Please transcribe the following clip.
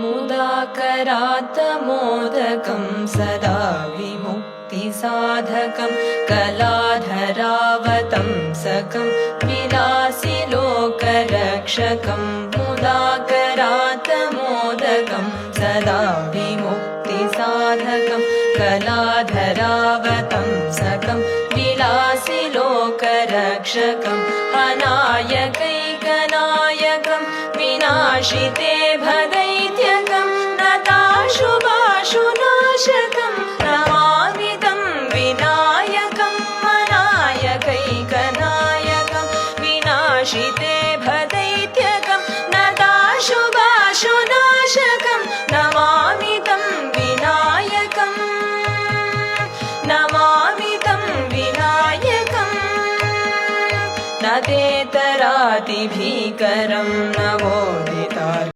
मुदाकरात्तमोदकं सदा विमुक्तिसाधकं कलाधरावतं सकं विलासि लोकरक्षकं मुदाकरात्तमोदकं सदा विमुक्तिसाधकं कलाधरावतं सकं विलासि लोकरक्षकम् अनायकैकनायकं विनाशिते भदैत्यकं विनाशिते भदैत्यकं नताशुभाशुनाशकं नमामितं विनायकम्। न तेतरातिभीकरं नवो